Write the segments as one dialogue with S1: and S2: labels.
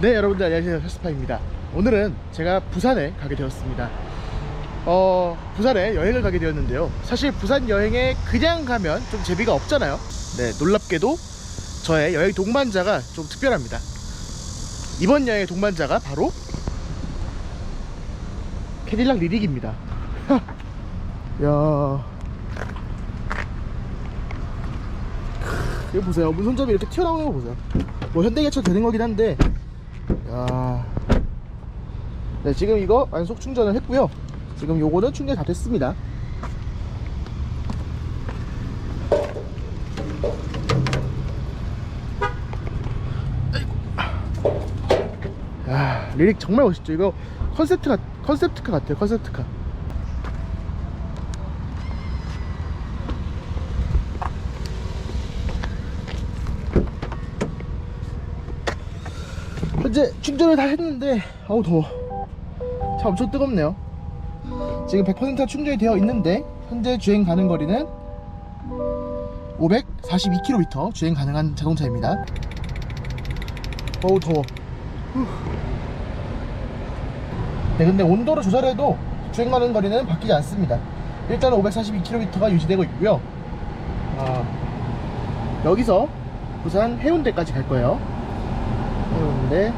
S1: 네 여러분들 안녕하세요. 헬스파입니다. 오늘은 제가 부산에 가게 되었습니다. 어 부산에 여행을 가게 되었는데요. 사실 부산 여행에 그냥 가면 좀 재미가 없잖아요. 네 놀랍게도 저의 여행 동반자가 좀 특별합니다. 이번 여행의 동반자가 바로 캐딜락 리릭입니다. 야. 이거 보세요. 문 손잡이 이렇게 튀어나오는 거 보세요. 뭐 현대기아차 되는 거긴 한데 야. 네, 지금 이거 완속 충전을 했고요. 지금 요거는 충전 다 됐습니다. 야, 리릭 정말 멋있죠. 이거 컨셉트가 컨셉트카 같아요. 컨셉트카. 현재 충전을 다 했는데 아우 더워. 차 엄청 뜨겁네요. 지금 100%가 충전이 되어 있는데 현재 주행 가능 거리는 542km 주행 가능한 자동차입니다. 어우 더워. 후. 네 근데 온도를 조절해도 주행 가능 거리는 바뀌지 않습니다. 일단은 542km가 유지되고 있고요. 아, 여기서 부산 해운대까지 갈 거예요 해운대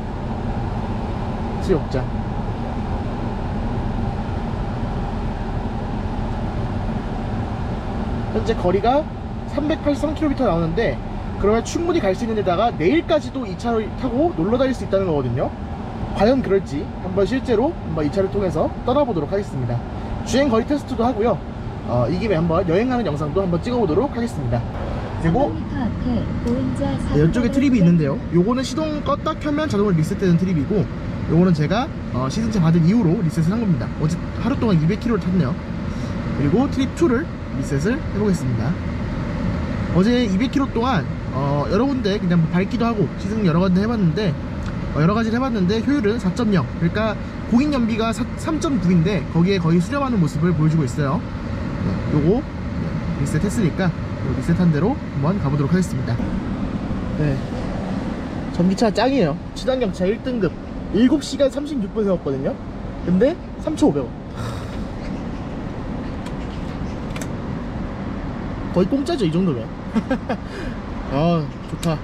S1: 수욕장. 현재 거리가 383km 나오는데 그러면 충분히 갈 수 있는 데다가 내일까지도 이 차를 타고 놀러 다닐 수 있다는 거거든요. 과연 그럴지 한번 실제로 한번 이 차를 통해서 떠나보도록 하겠습니다. 주행 거리 테스트도 하고요. 어, 이 김에 한번 여행하는 영상도 한번 찍어보도록 하겠습니다 그리고 네, 이쪽에 트립이 있는데요. 요거는 시동 껐다 켜면 자동으로 리셋되는 트립이고 요거는 제가 어, 시승차 받은 이후로 리셋을 한 겁니다. 어제 하루 동안 200km를 탔네요. 그리고 트립 2를 리셋을 해보겠습니다. 어제 200km 동안 어, 여러 군데 그냥 밟기도 하고 시승 여러 군데 해봤는데 어, 여러 가지를 해봤는데 효율은 4.0 그러니까 공인 연비가 3.9인데 거기에 거의 수렴하는 모습을 보여주고 있어요. 네, 요거 네, 리셋 했으니까. 요 리셋한 대로 한번 가보도록 하겠습니다. 네. 전기차 짱이에요. 친환경차 1등급. 7시간 36분 세웠거든요. 근데 3,500원. 거의 공짜죠 이 정도면. 아 좋다.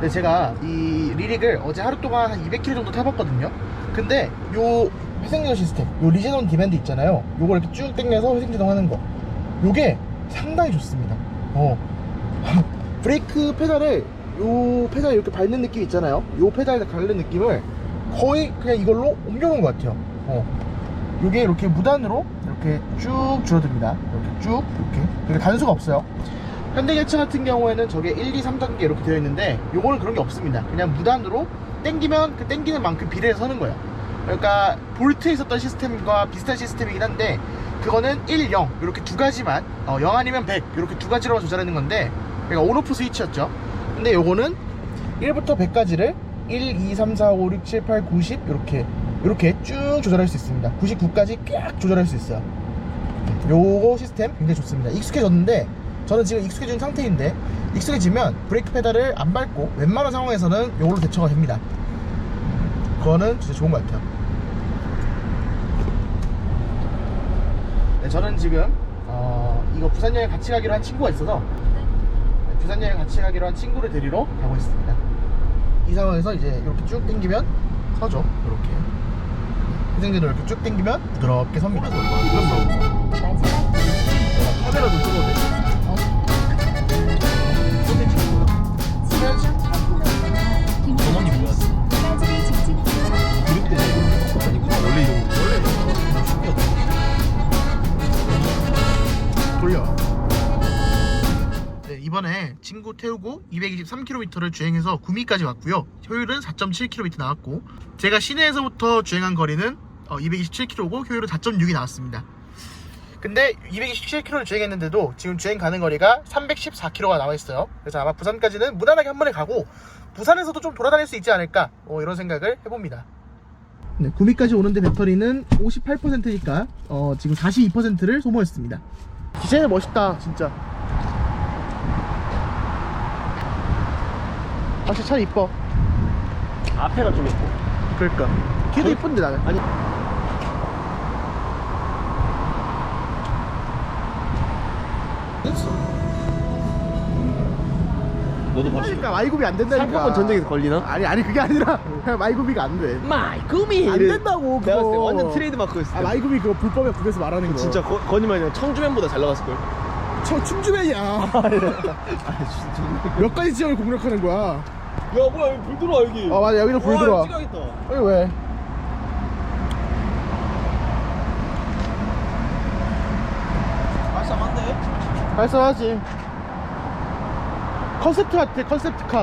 S1: 네, 제가 이 리릭을 어제 하루 동안 한 200km 정도 타봤거든요. 근데 요 회생제동 시스템. 요 리제논 디맨드 있잖아요. 요걸 이렇게 쭉 당겨서 회생제동 하는 거. 요게 상당히 좋습니다. 어. 브레이크 페달을 요 페달 이렇게 밟는 느낌 있잖아요. 요 페달에 밟는 느낌을 거의 그냥 이걸로 옮겨놓은 것 같아요. 어. 요게 이렇게 무단으로 이렇게 쭉 줄어듭니다. 이렇게 쭉 이렇게. 이렇게 단수가 없어요. 현대기아차 같은 경우에는 저게 1, 2, 3단계 이렇게 되어 있는데 요거는 그런 게 없습니다. 그냥 무단으로 땡기면 그 땡기는 만큼 비례해서 서는 거예요 그러니까 볼트에 있었던 시스템과 비슷한 시스템이긴 한데 그거는 1, 0 이렇게 두 가지만 어, 0 아니면 100 이렇게 두 가지로만 조절하는 건데 그러니까 온오프 스위치였죠. 근데 요거는 1부터 100까지를 1, 2, 3, 4, 5, 6, 7, 8, 90 이렇게 이렇게 쭉 조절할 수 있습니다. 99까지 쫙 조절할 수 있어요. 요거 시스템 굉장히 좋습니다. 익숙해졌는데 저는 지금 익숙해진 상태인데 익숙해지면 브레이크 페달을 안 밟고 웬만한 상황에서는 요걸로 대처가 됩니다. 그거는 진짜 좋은 것 같아요 네, 저는 지금 어, 이거 부산 여행 같이 가기로 한 친구가 있어서 네, 부산 여행 같이 가기로 한 친구를 데리러 가고 있습니다. 이 상황에서 이제 이렇게 쭉 당기면 서죠 이렇게. 희생제도 이렇게 쭉 당기면 부드럽게 섭니다. 그럼 카메라도 찍어도 돼? 어? 돌려. 네, 이번에 친구 태우고 223km를 주행해서 구미까지 왔고요. 효율은 4.7km 나왔고 제가 시내에서부터 주행한 거리는 어, 227km고 효율은 4.6이 나왔습니다. 근데 227km를 주행했는데도 지금 주행 가는 거리가 314km가 나와 있어요. 그래서 아마 부산까지는 무난하게 한 번에 가고 부산에서도 좀 돌아다닐 수 있지 않을까 어, 이런 생각을 해봅니다. 네, 구미까지 오는데 배터리는 58%니까 어, 지금 42%를 소모했습니다. 디자인 멋있다, 진짜. 확실히 차 이뻐
S2: 앞에가 좀 있고.
S1: 그러니까 걔도
S2: 저-
S1: 이쁜데 나는
S2: 아니. 너도 봤어.
S1: 그러니까 마이구비 안 된다니까
S2: 살펴본 전쟁에서 걸리나?
S1: 아니 아니 그게 아니라 그냥 마이구비가 안 돼
S2: 마이 구미.
S1: 안 된다고,
S2: 내가 봤을 때
S1: 그거.
S2: 완전 트레이드 마크였어.
S1: 아 마이구비 그거 불법에 국에서 말하는 거
S2: 진짜 거, 거짓말이야. 청주맨보다 잘 나갔을 걸.
S1: 저 충주맨이야
S2: 아 진짜.
S1: 몇 가지 지역을 공략하는 거야
S2: 야 뭐야 여기 불 들어와 여기.
S1: 어 맞아 여기도 불
S2: 와,
S1: 들어와
S2: 찍어야겠다.
S1: 여기 왜
S2: 말싸한데
S1: 발사하지 컨셉트 같아 컨셉트카.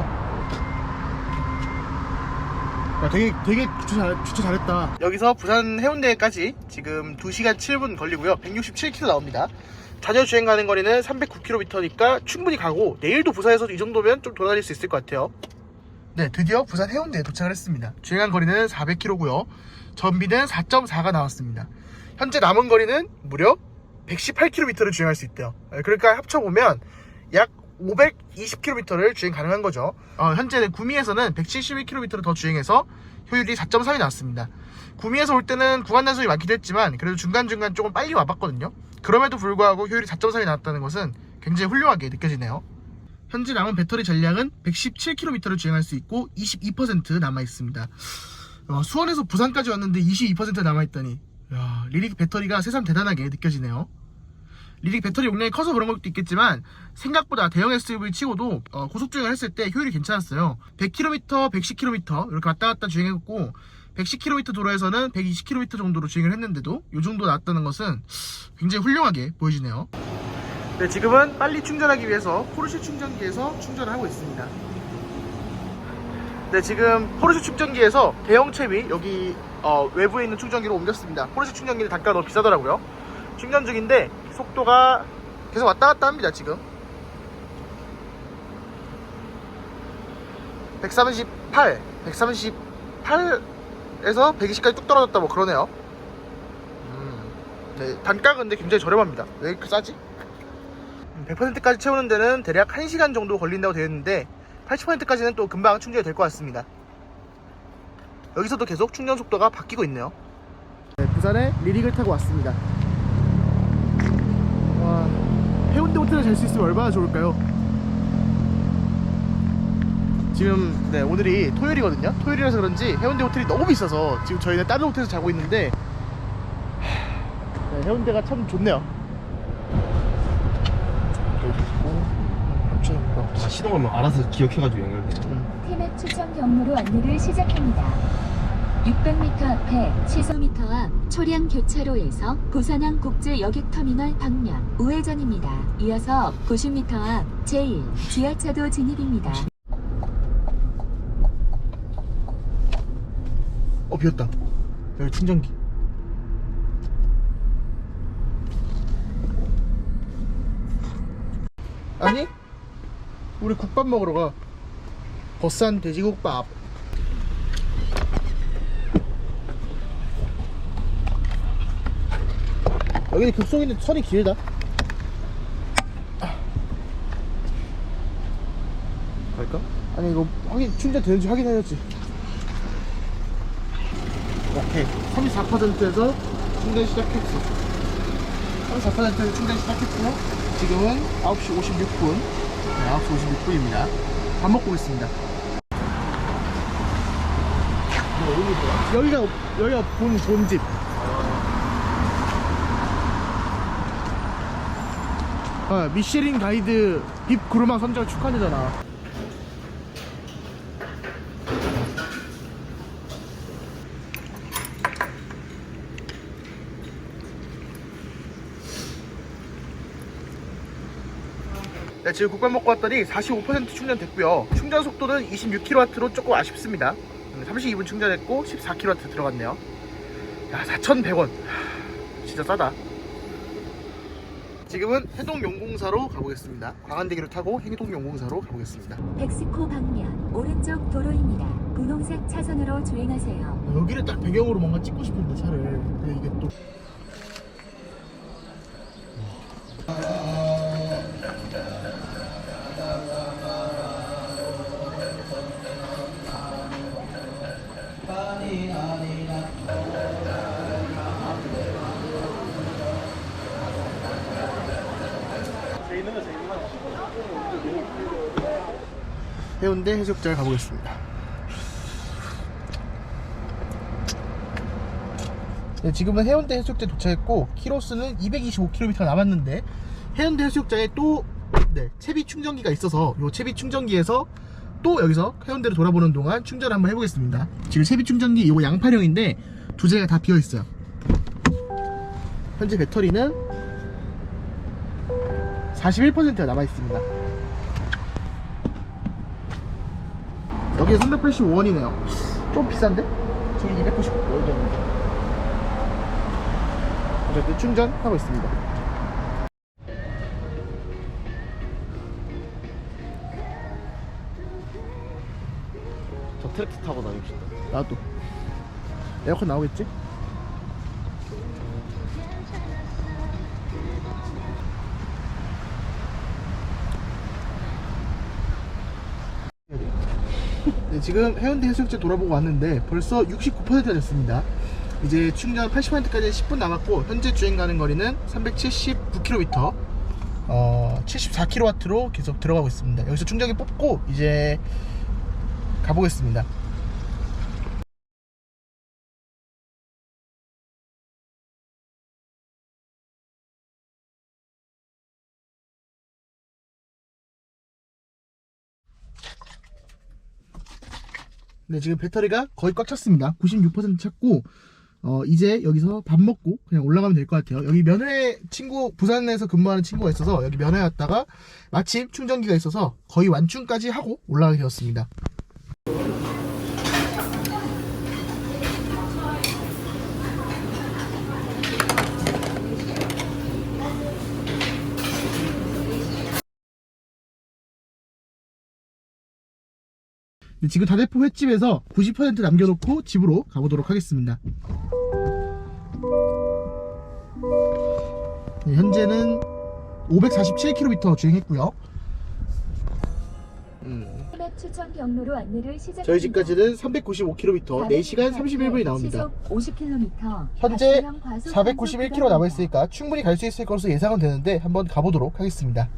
S1: 야 되게 되게 주차, 잘, 주차 잘했다. 여기서 부산 해운대까지 지금 2시간 7분 걸리고요. 167km 나옵니다. 자녀 주행 가는 거리는 309km니까 충분히 가고 내일도 부산에서 이 정도면 좀 돌아다닐 수 있을 것 같아요. 네 드디어 부산 해운대에 도착을 했습니다. 주행한 거리는 400km고요. 전비는 4.4가 나왔습니다. 현재 남은 거리는 무려 118km를 주행할 수 있대요. 네, 그러니까 합쳐보면 약 520km를 주행 가능한 거죠. 어, 현재 구미에서는 171km를 더 주행해서 효율이 4.3이 나왔습니다. 구미에서 올 때는 구간 단속이 많기도 했지만 그래도 중간중간 조금 빨리 와봤거든요. 그럼에도 불구하고 효율이 4.3이 나왔다는 것은 굉장히 훌륭하게 느껴지네요. 현재 남은 배터리 전량은 117km를 주행할 수 있고 22% 남아 있습니다. 어, 수원에서 부산까지 왔는데 22% 남아 있다니 야, 리릭 배터리가 새삼 대단하게 느껴지네요 리릭 배터리 용량이 커서 그런 것도 있겠지만 생각보다 대형 SUV 치고도 어, 고속 주행을 했을 때 효율이 괜찮았어요 100km, 110km 이렇게 왔다 갔다 주행했고 110km 도로에서는 120km 정도로 주행을 했는데도 이 정도 나왔다는 것은 굉장히 훌륭하게 보여지네요 네, 지금은 빨리 충전하기 위해서 포르쉐 충전기에서 충전을 하고 있습니다 네, 지금 포르쉐 충전기에서 대형 채비 여기 어, 외부에 있는 충전기로 옮겼습니다. 포르쉐 충전기는 단가가 너무 비싸더라고요. 충전 중인데 속도가 계속 왔다 갔다 합니다. 지금 138, 138에서 120까지 뚝 떨어졌다 뭐 그러네요. 음, 네, 단가가 근데 굉장히 저렴합니다. 왜 이렇게 싸지? 100%까지 채우는 데는 대략 1시간 정도 걸린다고 되어 있는데 80%까지는 또 금방 충전이 될 것 같습니다. 여기서도 계속 충전 속도가 바뀌고 있네요. 네, 부산에 리릭을 타고 왔습니다. 와, 해운대 호텔에 잘 수 있으면 얼마나 좋을까요? 지금 네, 오늘이 토요일이거든요. 토요일이라서 그런지 해운대 호텔이 너무 비싸서 지금 저희는 다른 호텔에서 자고 있는데 하, 네, 해운대가 참 좋네요.
S2: 아 시동 걸면 알아서 기억해가지고 연결돼.
S3: 티맵 추천 경로로 안내를 시작합니다. 600m 앞에 시소미 앞 초량 교차로에서 부산항 국제 여객터미널 방면 우회전입니다. 이어서 90m 앞 제1 지하차도 진입입니다.
S1: 어 비었다 여기 충전기 아니 우리 국밥 먹으러 가 버산 돼지국밥 여기는 급속인데 선이 길다.
S2: 갈까?
S1: 아니 이거 확인 충전 되는지 확인해야지. 오케이. 34%에서 충전 시작했어. 34%에서 충전 시작했고 지금은 9시 56분. 네, 9시 56분입니다. 밥 먹고 있습니다. 여기가 여기가 본 본집 아, 미쉐린 가이드 빕 구르마 선정 축하드잖아 네, 지금 국밥 먹고 왔더니 45% 충전됐고요. 충전 속도는 26kW로 조금 아쉽습니다. 32분 충전했고 14kW 들어갔네요. 야, 4,100원. 진짜 싸다. 지금은 해동용공사로 가보겠습니다. 광안대교를 타고 해동용공사로 가보겠습니다.
S3: 백스코 방면 오른쪽 도로입니다. 분홍색 차선으로 주행하세요.
S1: 여기를 딱 배경으로 뭔가 찍고 싶은데 차를. 근데 이게 또 해운대 해수욕장을 가보겠습니다. 네, 지금은 해운대 해수욕장 도착했고 키로수는 225km 남았는데 해운대 해수욕장에 또 네, 채비 충전기가 있어서 요 채비 충전기에서 또 여기서 해운대를 돌아보는 동안 충전을 한번 해보겠습니다. 지금 채비 충전기 이거 양파령인데 두 대가 다 비어 있어요. 현재 배터리는 41%가 남아 있습니다. 여기에 385원이네요. 좀 비싼데? 저기 299원이었는데. 어쨌든 충전하고 있습니다.
S2: 저 트랙터 타고 다니고 싶다.
S1: 나도. 에어컨 나오겠지? 지금 해운대 해수욕장 돌아보고 왔는데 벌써 69%가 됐습니다. 이제 충전 80%까지 10분 남았고 현재 주행 가는 거리는 379km, 어, 74kW로 계속 들어가고 있습니다. 여기서 충전기 뽑고 이제 가보겠습니다. 네, 지금 배터리가 거의 꽉 찼습니다. 96% 찼고, 어, 이제 여기서 밥 먹고 그냥 올라가면 될 것 같아요. 여기 면회 친구, 부산에서 근무하는 친구가 있어서 여기 면회 왔다가 마침 충전기가 있어서 거의 완충까지 하고 올라가게 되었습니다. 지금 다대포 횟집에서 90% 남겨놓고 집으로 가보도록 하겠습니다. 네, 현재는 547km 주행했고요. 음,
S3: 맵 추천 경로로 안내를 시작합니다.
S1: 저희 집까지는 395km, 4시간 31분이 나옵니다.
S3: 시속 50km.
S1: 현재 491km 남아있으니까 충분히 갈 수 있을 것으로 예상은 되는데 한번 가보도록 하겠습니다.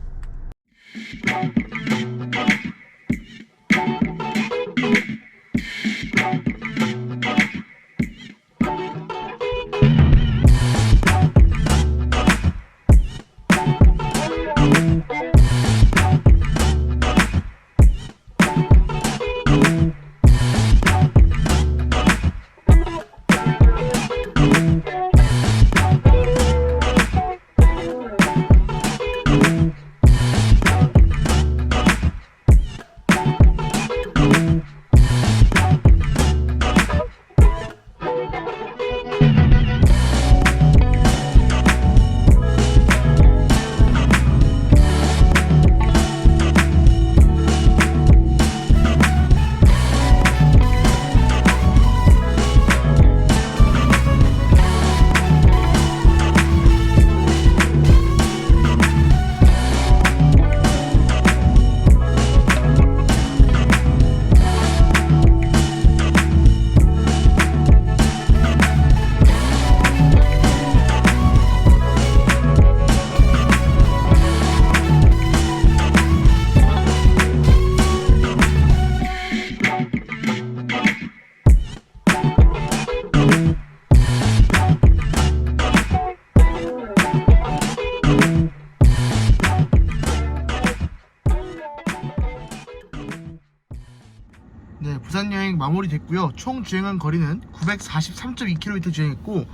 S1: 마무리 됐고요. 총 주행한 거리는 943.2km 주행했고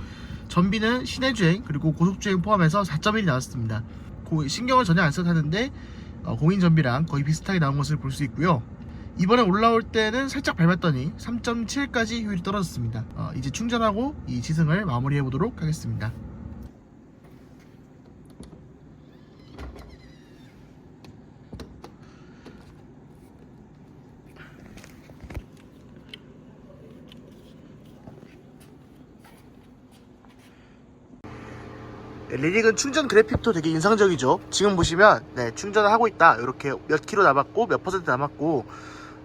S1: 전비는 시내 주행 그리고 고속 주행 포함해서 4.1이 나왔습니다. 고- 신경을 전혀 안 써도 하는데 어, 공인 전비랑 거의 비슷하게 나온 것을 볼 수 있고요. 이번에 올라올 때는 살짝 밟았더니 3.7까지 효율이 떨어졌습니다. 어, 이제 충전하고 이 지승을 마무리해 보도록 하겠습니다. 네, 리릭은 충전 그래픽도 되게 인상적이죠. 지금 보시면 네, 충전을 하고 있다. 이렇게 몇 킬로 남았고 몇 퍼센트 남았고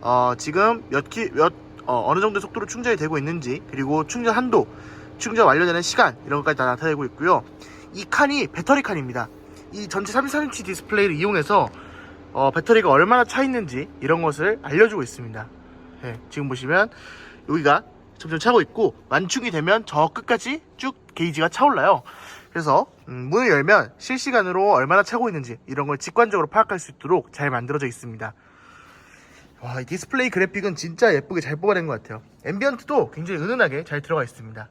S1: 어, 지금 몇 키, 몇 어, 느 정도 속도로 충전이 되고 있는지 그리고 충전 한도, 충전 완료되는 시간 이런 것까지 다 나타내고 있고요. 이 칸이 배터리 칸입니다. 이 전체 33인치 디스플레이를 이용해서 어, 배터리가 얼마나 차 있는지 이런 것을 알려주고 있습니다. 네, 지금 보시면 여기가 점점 차고 있고 완충이 되면 저 끝까지 쭉 게이지가 차올라요. 그래서 음, 문을 열면 실시간으로 얼마나 차고 있는지 이런 걸 직관적으로 파악할 수 있도록 잘 만들어져 있습니다. 와, 이 디스플레이 그래픽은 진짜 예쁘게 잘 뽑아낸 것 같아요. 앰비언트도 굉장히 은은하게 잘 들어가 있습니다.